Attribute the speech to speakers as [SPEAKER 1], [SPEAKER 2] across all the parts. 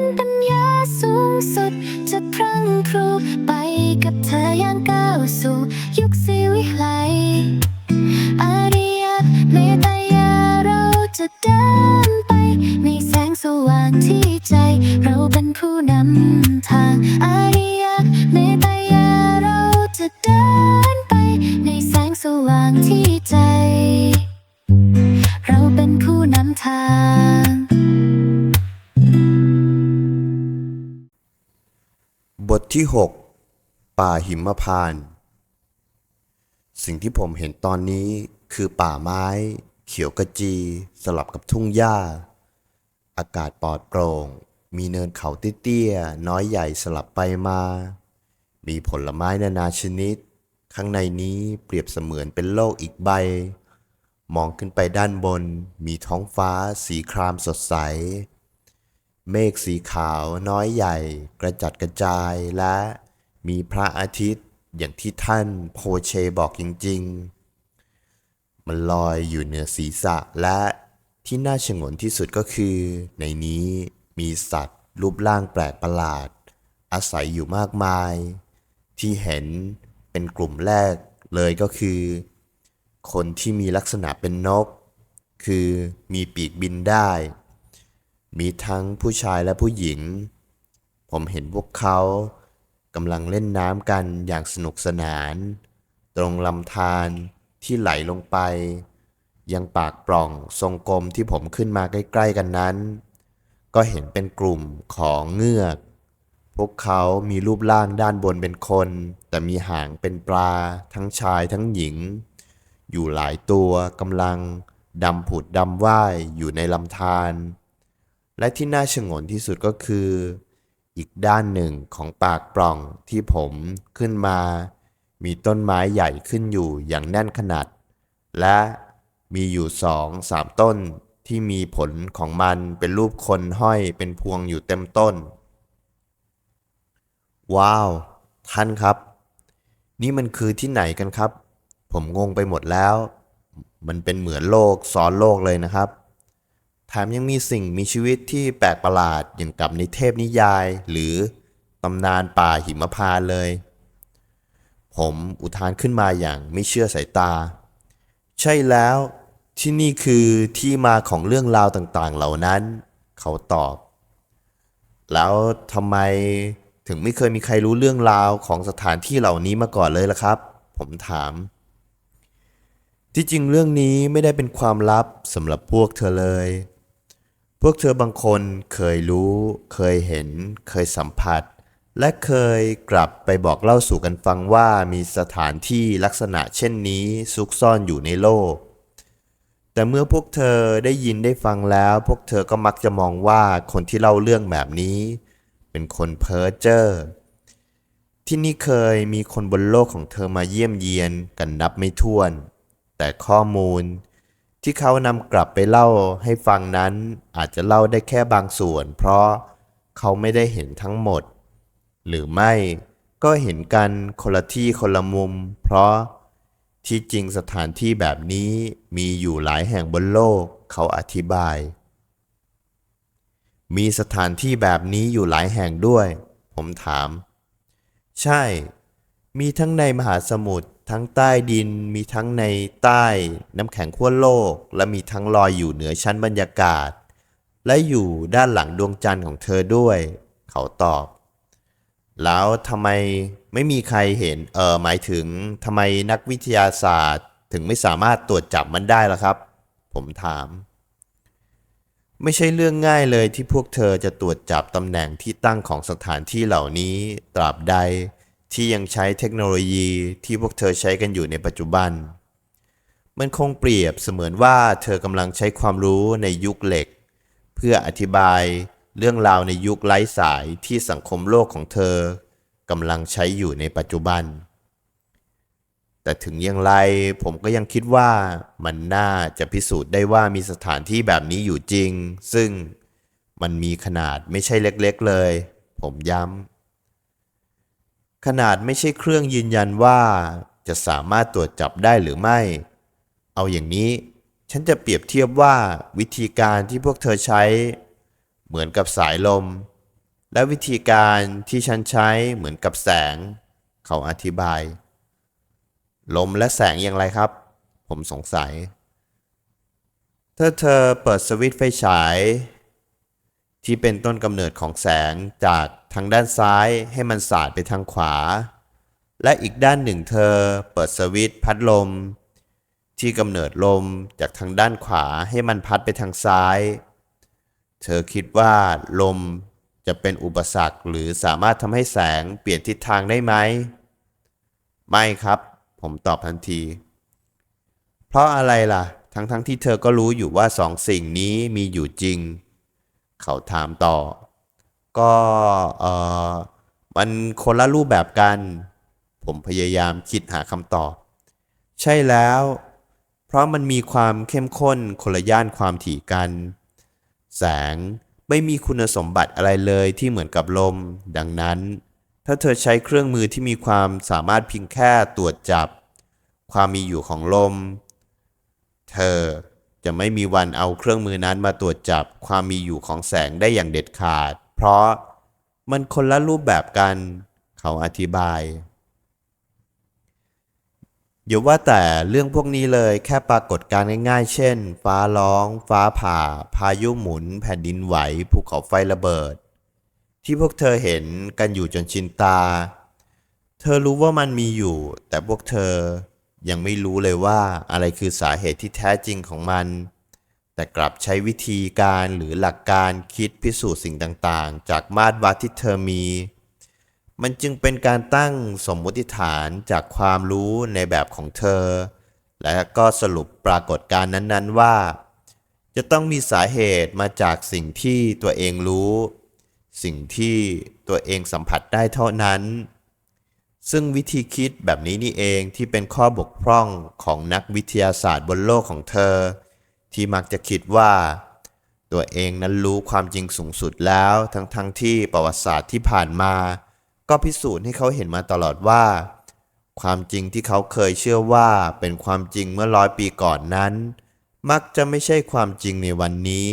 [SPEAKER 1] นปัญญาสูงสุด จะพรั่งพรูไปกับเธออย่างก้าวสู่ ยุคสีวิไล
[SPEAKER 2] บทที่ 6 ป่าหิมพานต์สิ่งที่ผมเห็นตอนนี้คือป่าไม้ เขียวกระจี สลับกับทุ่งหญ้า อากาศปลอดโปร่ง มีเนินเขาเตี้ยๆน้อยใหญ่สลับไปมา มีผลไม้นานาชนิด ข้างในนี้เปรียบเสมือนเป็นโลกอีกใบ มองขึ้นไปด้านบน มีท้องฟ้าสีครามสดใส เมฆสีขาวน้อยใหญ่ กระจัดกระจายและมีพระอาทิตย์อย่างที่ท่านโพเชบอกจริง ๆ มันลอยอยู่เหนือศีรษะและที่น่าชงนที่สุดก็คือ ในนี้มีสัตว์รูปร่างแปลกประหลาด อาศัยอยู่มากมาย ที่เห็นเป็นกลุ่มแรกเลยก็คือ คนที่มีลักษณะเป็นนก คือมีปีกบินได้ มีทั้งผู้ชายและผู้หญิง ผมเห็นพวกเขากำลังเล่นน้ำกันอย่างสนุกสนาน ตรงลำธารที่ไหลลงไป ยังปากปล่องทรงกลมที่ผมขึ้นมาใกล้ ๆ กันนั้น ก็เห็นเป็นกลุ่มของเงือก พวกเขามีรูปร่างด้านบนเป็นคน แต่มีหางเป็นปลา ทั้งชายทั้งหญิง อยู่หลายตัวกำลังดำผุดดำว่ายอยู่ในลำธาร และที่น่าชงนที่สุดก็คือ อีกด้านหนึ่งของปากปล่องที่ผมขึ้นมา มีต้นไม้ใหญ่ขึ้นอยู่อย่างแน่นขนาด และมีอยู่สองสามต้นที่มีผลของมันเป็นรูปคนห้อยเป็นพวงอยู่เต็มต้น ว้าว ท่านครับ นี่มันคือที่ไหนกันครับ ผมงงไปหมดแล้ว มันเป็นเหมือนโลกซ้อนโลกเลยนะครับ แถมยังมีสิ่งมีชีวิตที่แปลกประหลาดอย่างกับในเทพนิยาย หรือตำนานป่าหิมพานเลย ผมอุทานขึ้นมาอย่างไม่เชื่อสายตา ใช่แล้วที่นี่คือที่มาของเรื่องราวต่างๆเหล่านั้น เขาตอบ แล้วทำไมถึงไม่เคยมีใครรู้เรื่องราวของสถานที่เหล่านี้มาก่อนเลยล่ะครับ ผมถาม ที่จริงเรื่องนี้ไม่ได้เป็นความลับสำหรับพวกเธอเลย พวกเธอบางคนเคยรู้ เคยเห็น เคยสัมผัส และเคยกลับไปบอกเล่าสู่กันฟังว่ามีสถานที่ลักษณะเช่นนี้ซุกซ่อนอยู่ในโลก แต่เมื่อพวกเธอได้ยินได้ฟังแล้ว พวกเธอก็มักจะมองว่าคนที่เล่าเรื่องแบบนี้ เป็นคนเพ้อเจ้อที่นี่เคยมีคนบนโลกของเธอมาเยี่ยมเยียนกันนับไม่ถ้วน แต่ข้อมูล ที่เขานำกลับไปเล่าให้ฟังนั้นอาจจะเล่าได้แค่บางส่วน เพราะเขาไม่ได้เห็นทั้งหมด หรือไม่ก็เห็นกันคนละที่คนละมุม เพราะที่จริงสถานที่แบบนี้มีอยู่หลายแห่งบนโลกเขาอธิบาย มีสถานที่แบบนี้อยู่หลายแห่งด้วย ผมถาม ใช่ มีทั้งในมหาสมุทร ทั้งใต้ดินมีทั้งในใต้น้ำแข็งขั้วโลก และมีทั้งลอยอยู่เหนือชั้นบรรยากาศ และอยู่ด้านหลังดวงจันทร์ของเธอด้วย เขาตอบ แล้วทำไมไม่มีใครเห็นเออหมายถึงทำไมนักวิทยาศาสตร์ ถึงไม่สามารถตรวจจับมันได้ล่ะครับ ผมถาม ไม่ใช่เรื่องง่ายเลยที่พวกเธอจะตรวจจับตำแหน่งที่ตั้งของสถานที่เหล่านี้ตราบใด ที่ยังใช้เทคโนโลยีที่พวกเธอใช้กันอยู่ในปัจจุบัน มันคงเปรียบเสมือนว่าเธอกำลังใช้ความรู้ในยุคเหล็ก เพื่ออธิบายเรื่องราวในยุคไร้สายที่สังคมโลกของเธอกำลังใช้อยู่ในปัจจุบัน แต่ถึงอย่างไรผมก็ยังคิดว่ามันน่าจะพิสูจน์ได้ว่ามีสถานที่แบบนี้อยู่จริง ซึ่งมันมีขนาดไม่ใช่เล็กๆเลย ผมย้ำ ขนาดไม่ใช่เครื่องยืนยันว่าจะสามารถตรวจจับได้หรือไม่ เอาอย่างนี้ ฉันจะเปรียบเทียบว่าวิธีการที่พวกเธอใช้ เหมือนกับสายลม และวิธีการที่ฉันใช้เหมือนกับแสง เขาอธิบาย ลมและแสงอย่างไรครับ ผมสงสัย ถ้าเธอเปิดสวิตช์ไฟฉาย ที่เป็นต้นกำเนิดของแสงจากทางด้านซ้ายให้มันสาดไปทางขวา และอีกด้านหนึ่งเธอเปิดสวิตช์พัดลม ที่กำเนิดลมจากทางด้านขวาให้มันพัดไปทางซ้าย เธอคิดว่าลมจะเป็นอุปสรรคหรือสามารถทำให้แสงเปลี่ยนทิศทางได้ไหม ไม่ครับ ผมตอบทันที เพราะอะไรล่ะ ทั้งๆทที่เธอก็รู้อยู่ว่าสองสิ่งนี้มีอยู่จริง เขาถามต่อ ก็เออมันคนละรูปแบบกัน ผมพยายามคิดหาคำตอบ ใช่แล้ว เพราะมันมีความเข้มข้นคนละย่านความถี่กัน แสงไม่มีคุณสมบัติอะไรเลยที่เหมือนกับลม ดังนั้น ถ้าเธอใช้เครื่องมือที่มีความสามารถเพียงแค่ตรวจจับ ความมีอยู่ของลม เธอ จะไม่มีวันเอาเครื่องมือนั้นมาตรวจจับความมีอยู่ของแสงได้อย่างเด็ดขาด เพราะมันคนละรูปแบบกัน เขาอธิบายอย่าว่าแต่เรื่องพวกนี้เลยแค่ปรากฏการณ์ง่ายๆ เช่น ฟ้าร้อง ฟ้าผ่า พายุหมุน แผ่นดินไหวภูเขาไฟระเบิด ที่พวกเธอเห็นกันอยู่จนชินตา เธอรู้ว่ามันมีอยู่ แต่พวกเธอ ยังไม่รู้เลยว่าอะไรคือสาเหตุที่แท้จริงของมัน แต่กลับใช้วิธีการหรือหลักการคิดพิสูจน์สิ่งต่างๆ จากมาตรวัดที่เธอมี มันจึงเป็นการตั้งสมมติฐานจากความรู้ในแบบของเธอ และก็สรุปปรากฏการณ์นั้นๆว่า จะต้องมีสาเหตุมาจากสิ่งที่ตัวเองรู้ สิ่งที่ตัวเองสัมผัสได้เท่านั้น ซึ่งวิธีคิดแบบนี้นี่เองที่เป็นข้อบกพร่องของนักวิทยาศาสตร์บนโลกของเธอ ที่มักจะคิดว่า ตัวเองนั้นรู้ความจริงสูงสุดแล้ว ทั้งๆทที่ประวัติศาสตร์ที่ผ่านมา ก็พิสูจน์ให้เขาเห็นมาตลอดว่า ความจริงที่เขาเคยเชื่อว่าเป็นความจริงเมื่อร้อยปีก่อนนั้น มักจะไม่ใช่ความจริงในวันนี้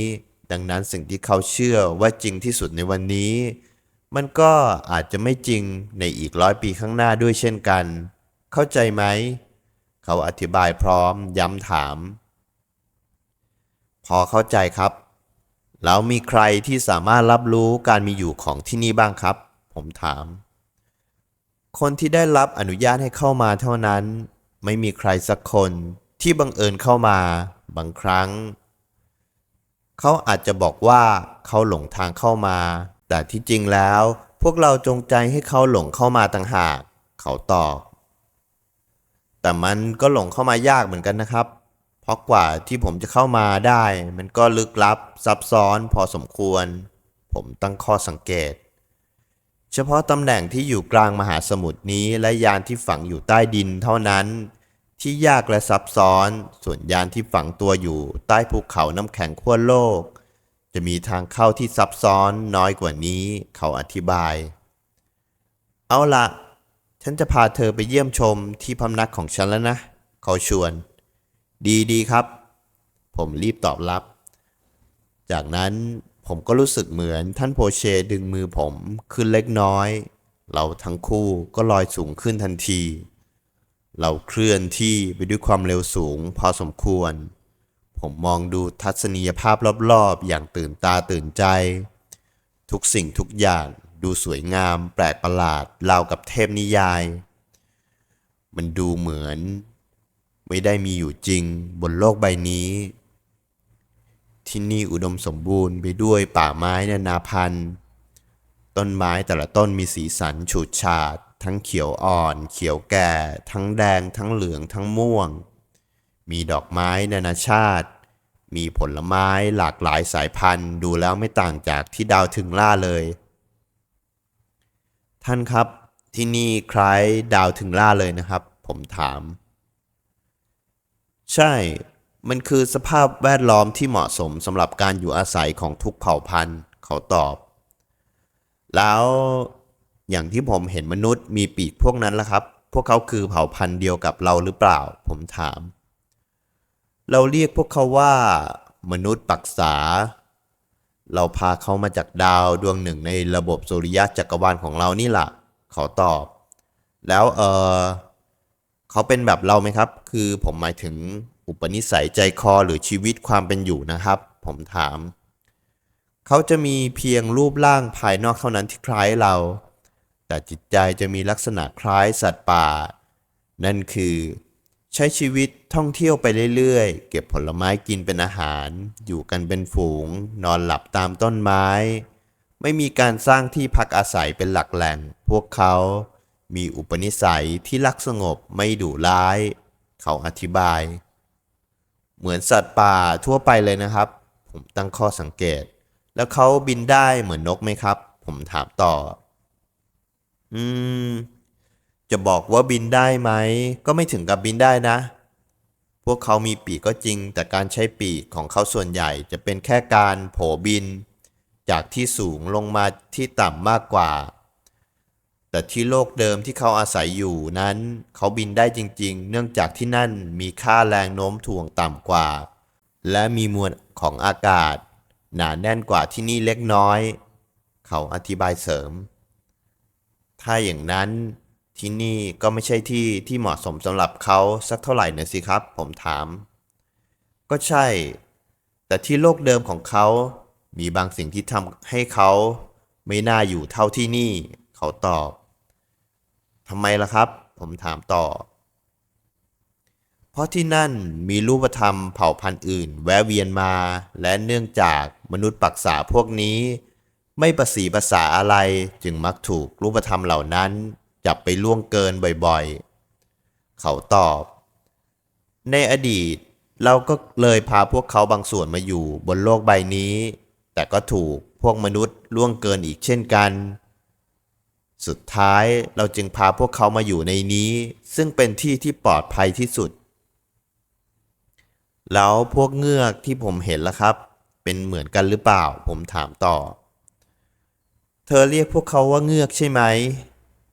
[SPEAKER 2] ดังนั้นสิ่งที่เขาเชื่อว่าจริงที่สุดในวันนี้ มันก็อาจจะไม่จริงในอีกร้อยปีข้างหน้าด้วยเช่นกัน เข้าใจไหม เขาอธิบายพร้อมย้ำถาม พอเข้าใจครับ แล้วมีใครที่สามารถรับรู้การมีอยู่ของที่นี่บ้างครับ ผมถาม คนที่ได้รับอนุญาตให้เข้ามาเท่านั้น ไม่มีใครสักคนที่บังเอิญเข้ามาบางครั้ง เขาอาจจะบอกว่าเขาหลงทางเข้ามา แต่ที่จริงแล้ว พวกเราจงใจให้เขาหลงเข้ามาต่างหาก เขาตอบแต่มันก็หลงเข้ามายากเหมือนกันนะครับ เพราะกว่าที่ผมจะเข้ามาได้ มันก็ลึกลับซับซ้อนพอสมควร ผมตั้งข้อสังเกต เฉพาะตำแหน่งที่อยู่กลางมหาสมุทรนี้และยานที่ฝังอยู่ใต้ดินเท่านั้น ที่ยากและซับซ้อน ส่วนยานที่ฝังตัวอยู่ใต้ภูเขาน้ำแข็งขั้วโลก จะมีทางเข้าที่ซับซ้อนน้อยกว่านี้ เขาอธิบาย เอาละฉันจะพาเธอไปเยี่ยมชมที่พำนักของฉันแล้วนะ เขาชวน ดีดีครับ ผมรีบตอบรับ จากนั้นผมก็รู้สึกเหมือนท่านโพเชดึงมือผมขึ้นเล็กน้อย เราทั้งคู่ก็ลอยสูงขึ้นทันที เราเคลื่อนที่ไปด้วยความเร็วสูงพอสมควร ผมมองดูทัศนียภาพรอบๆ อย่างตื่นตาตื่นใจ ทุกสิ่งทุกอย่างดูสวยงามแปลกประหลาดราวกับเทพนิยาย มันดูเหมือน ไม่ได้มีอยู่จริงบนโลกใบนี้ ที่นี่อุดมสมบูรณ์ไปด้วยป่าไม้นานาพันธุ์ ต้นไม้แต่ละต้นมีสีสันฉูดฉาด ทั้งเขียวอ่อน เขียวแก่ ทั้งแดง ทั้งเหลืองทั้งม่วง มีดอกไม้นานาชาติ มีผลไม้หลากหลายสายพันธุ์ ดูแล้วไม่ต่างจากที่ดาวถึงล่าเลย ท่านครับที่นี่คล้ายดาวถึงล่าเลยนะครับ ผมถาม ใช่ มันคือสภาพแวดล้อมที่เหมาะสมสำหรับการอยู่อาศัยของทุกเผ่าพันธุ์ เขาตอบ แล้วอย่างที่ผมเห็นมนุษย์มีปีกพวกนั้นละครับ พวกเขาคือเผ่าพันธุ์เดียวกับเราหรือเปล่า ผมถาม เราเรียกพวกเขาว่า มนุษย์ปักษา เราพาเขามาจากดาวดวงหนึ่งในระบบสุริยะจักรวาลของเรานี่แหละเขาตอบ แล้วเออเขาเป็นแบบเราไหมครับ คือผมหมายถึงอุปนิสัยใจคอหรือชีวิตความเป็นอยู่นะครับ ผมถาม เขาจะมีเพียงรูปร่างภายนอกเท่านั้นที่คล้ายเรา แต่จิตใจจะมีลักษณะคล้ายสัตว์ป่า นั่นคือ ใช้ชีวิตท่องเที่ยวไปเรื่อยๆ เก็บผลไม้กินเป็นอาหาร อยู่กันเป็นฝูง นอนหลับตามต้นไม้ ไม่มีการสร้างที่พักอาศัยเป็นหลักแหล่ง พวกเขา มีอุปนิสัยที่รักสงบไม่ดุร้าย เขาอธิบาย เหมือนสัตว์ป่าทั่วไปเลยนะครับ ผมตั้งข้อสังเกต แล้วเขาบินได้เหมือนนกไหมครับ ผมถามต่อ อืม จะบอกว่าบินได้ไหม ก็ไม่ถึงกับบินได้นะ พวกเขามีปีกก็จริง แต่การใช้ปีกของเขาส่วนใหญ่จะเป็นแค่การโผบิน จากที่สูงลงมาที่ต่ำมากกว่า แต่ที่โลกเดิมที่เขาอาศัยอยู่นั้น เขาบินได้จริง ๆ เนื่องจากที่นั่นมีค่าแรงโน้มถ่วงต่ำกว่า และมีมวลของอากาศ หนาแน่นกว่าที่นี่เล็กน้อย เขาอธิบายเสริม ถ้าอย่างนั้น ที่นี่ก็ไม่ใช่ที่ที่เหมาะสมสำหรับเขาสักเท่าไหร่นะสิครับ ผมถาม ก็ใช่ แต่ที่โลกเดิมของเขา มีบางสิ่งที่ทำให้เขา ไม่น่าอยู่เท่าที่นี่ เขาตอบทำไมล่ะครับ ผมถามต่อ เพราะที่นั่นมีรูปธรรมเผ่าพันธุ์อื่น แวะเวียนมา และเนื่องจากมนุษย์ปักษาพวกนี้ ไม่ประสีภาษาอะไรจึงมักถูกรูปธรรมเหล่านั้น จับไปล่วงเกินบ่อยๆ เขาตอบ ในอดีตเราก็เลยพาพวกเขาบางส่วนมาอยู่บนโลกใบนี้ แต่ก็ถูกพวกมนุษย์ล่วงเกินอีกเช่นกัน สุดท้ายเราจึงพาพวกเขามาอยู่ในนี้ ซึ่งเป็นที่ที่ปลอดภัยที่สุด แล้วพวกเงือกที่ผมเห็นล่ะครับ เป็นเหมือนกันหรือเปล่า ผมถามต่อ เธอเรียกพวกเขาว่าเงือกใช่ไหม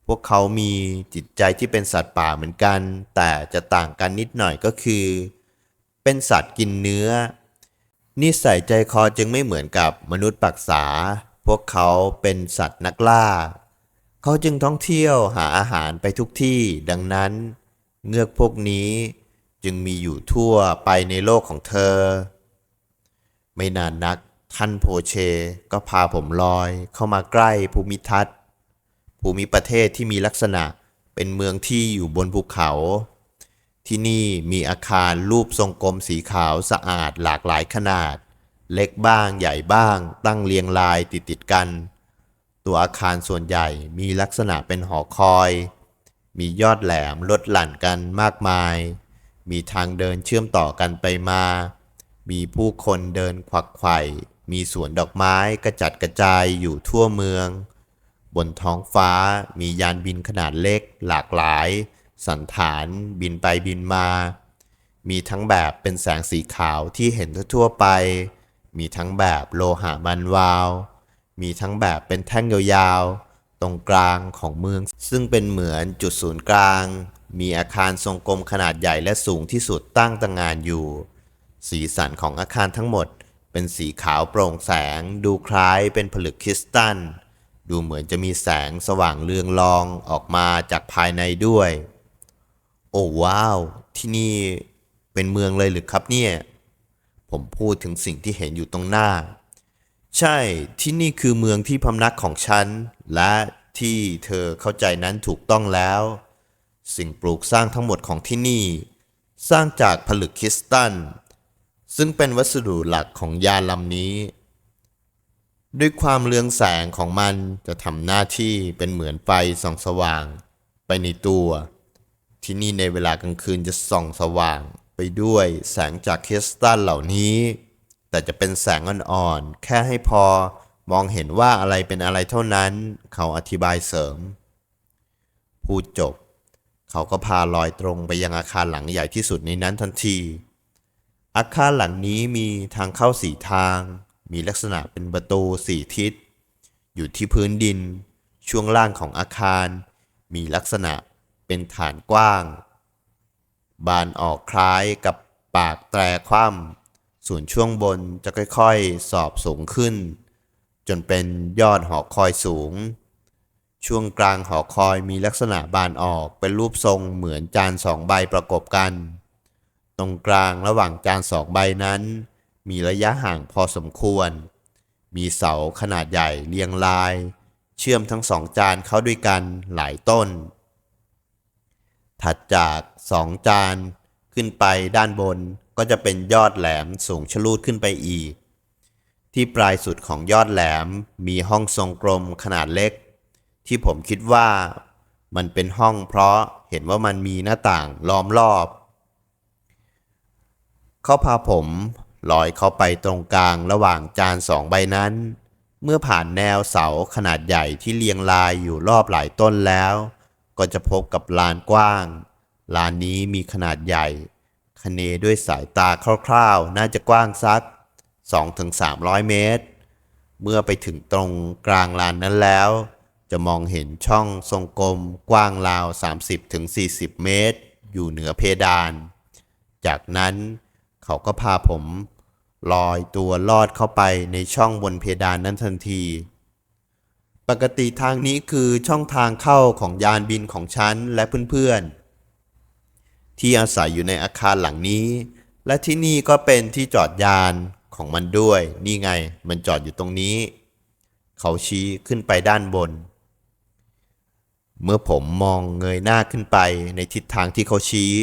[SPEAKER 2] พวกเขามีจิตใจที่เป็นสัตว์ป่าเหมือนกัน แต่จะต่างกันนิดหน่อยก็คือ เป็นสัตว์กินเนื้อ นิสัยใจคอจึงไม่เหมือนกับมนุษย์ปักษา พวกเขาเป็นสัตว์นักล่า เขาจึงท่องเที่ยวหาอาหารไปทุกที่ ดังนั้น เงือกพวกนี้จึงมีอยู่ทั่วไปในโลกของเธอ ไม่นานนักท่านโพเชก็พาผมลอยเข้ามาใกล้ภูมิทัศน์ ภูมิประเทศที่มีลักษณะเป็นเมืองที่อยู่บนภูเขา ที่นี่มีอาคารรูปทรงกลมสีขาวสะอาดหลากหลายขนาด เล็กบ้างใหญ่บ้าง ตั้งเรียงรายติดติดกัน ตัวอาคารส่วนใหญ่มีลักษณะเป็นหอคอย มียอดแหลมลดหลั่นกันมากมาย มีทางเดินเชื่อมต่อกันไปมา มีผู้คนเดินควักไขว่มีสวนดอกไม้กระจัดกระจายอยู่ทั่วเมือง บนท้องฟ้ามียานบินขนาดเล็กหลากหลาย สันฐานบินไปบินมา มีทั้งแบบเป็นแสงสีขาวที่เห็นทั่วไป มีทั้งแบบโลหะมันวาว มีทั้งแบบเป็นแท่งยาวๆ ตรงกลางของเมือง ซึ่งเป็นเหมือนจุดศูนย์กลาง มีอาคารทรงกลมขนาดใหญ่และสูงที่สุดตั้งตางานอยู่ สีสันของอาคารทั้งหมด เป็นสีขาวโปร่งแสง ดูคล้ายเป็นผลึกคริสตัล ดูเหมือนจะมีแสงสว่างเรืองรองออกมาจากภายในด้วย โอ้ว้าว ที่นี่เป็นเมืองเลยหรือครับเนี่ย ผมพูดถึงสิ่งที่เห็นอยู่ตรงหน้า ใช่ที่นี่คือเมืองที่พำนักของฉัน และที่เธอเข้าใจนั้นถูกต้องแล้ว สิ่งปลูกสร้างทั้งหมดของที่นี่ สร้างจากผลึกคริสตัลซึ่งเป็นวัสดุหลักของยานลำนี้ ด้วยความเรืองแสงของมันจะทำหน้าที่เป็นเหมือนไฟส่องสว่าง ไปในตัว ที่นี่ในเวลากลางคืนจะส่องสว่าง ไปด้วยแสงจากคริสตัลเหล่านี้ แต่จะเป็นแสงอ่อนๆ แค่ให้พอมองเห็นว่าอะไรเป็นอะไรเท่านั้น เขาอธิบายเสริม พูดจบ เขาก็พาลอยตรงไปยังอาคารหลังใหญ่ที่สุดในนั้นทันที อาคารหลังนี้มีทางเข้าสี่ทาง มีลักษณะเป็นประตูสี่ทิศ อยู่ที่พื้นดิน ช่วงล่างของอาคาร มีลักษณะเป็นฐานกว้าง บานออกคล้ายกับปากแตรคว่ำส่วนช่วงบนจะค่อยๆ สอบสูงขึ้น จนเป็นยอดหอคอยสูง ช่วงกลางหอคอยมีลักษณะบานออกเป็นรูปทรงเหมือนจานสองใบประกบกัน ตรงกลางระหว่างจานสองใบนั้น มีระยะห่างพอสมควร มีเสาขนาดใหญ่เรียงราย เชื่อมทั้งสองจานเข้าด้วยกันหลายต้น ถัดจากสองจานขึ้นไปด้านบนก็จะเป็นยอดแหลมสูงชะลูดขึ้นไปอีก ที่ปลายสุดของยอดแหลมมีห้องทรงกลมขนาดเล็ก ที่ผมคิดว่ามันเป็นห้องเพราะเห็นว่ามันมีหน้าต่างล้อมรอบ เขาพาผม ลอยเข้าไปตรงกลางระหว่างจานสองใบนั้น เมื่อผ่านแนวเสาขนาดใหญ่ที่เรียงรายอยู่รอบหลายต้นแล้ว ก็จะพบกับลานกว้าง ลานนี้มีขนาดใหญ่คเนด้วยสายตาคร่าวๆ น่าจะกว้างสัก 2-300 เมตร เมื่อไปถึงตรงกลางลานนั้นแล้ว จะมองเห็นช่องทรงกลมกว้างราว 30-40 เมตร อยู่เหนือเพดาน จากนั้นเขาก็พาผม ลอยตัวลอดเข้าไปในช่องบนเพดานนั้นทันที ปกติทางนี้คือช่องทางเข้าของยานบินของฉันและเพื่อนๆ ที่อาศัยอยู่ในอาคารหลังนี้ และที่นี่ก็เป็นที่จอดยานของมันด้วย นี่ไงมันจอดอยู่ตรงนี้ เขาชี้ขึ้นไปด้านบน เมื่อผมมองเงยหน้าขึ้นไปในทิศทางที่เขาชี้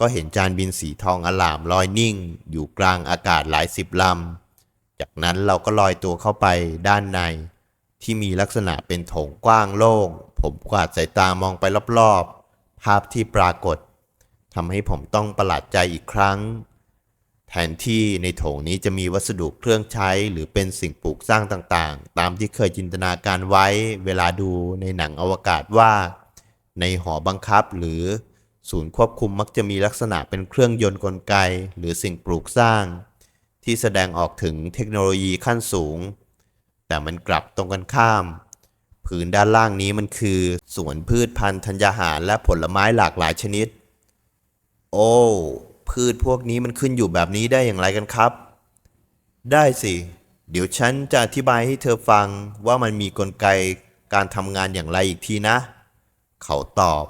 [SPEAKER 2] ก็เห็นจานบินสีทองอลามลอยนิ่ง อยู่กลางอากาศหลายสิบลำ จากนั้นเราก็ลอยตัวเข้าไปด้านใน ที่มีลักษณะเป็นโถงกว้างโล่ง ผมกวาดสายตามองไปรอบๆ ภาพที่ปรากฏทำให้ผมต้องประหลาดใจอีกครั้ง แทนที่ในโถงนี้จะมีวัสดุเครื่องใช้หรือเป็นสิ่งปลูกสร้างต่างๆ ตามที่เคยจินตนาการไว้เวลาดูในหนังอวกาศว่า ในหอบังคับหรือ ศูนย์ควบคุมมักจะมีลักษณะเป็นเครื่องยนต์กลไก หรือสิ่งปลูกสร้าง ที่แสดงออกถึงเทคโนโลยีขั้นสูง แต่มันกลับตรงกันข้าม ผืนด้านล่างนี้มันคือสวนพืชพันธุ์ธัญญาหารและผลไม้หลากหลายชนิด โอ้พืชพวกนี้มันขึ้นอยู่แบบนี้ได้อย่างไรกันครับ ได้สิ เดี๋ยวฉันจะอธิบายให้เธอฟังว่ามันมีกลไกการทำงานอย่างไรอีกทีนะ เขาตอบ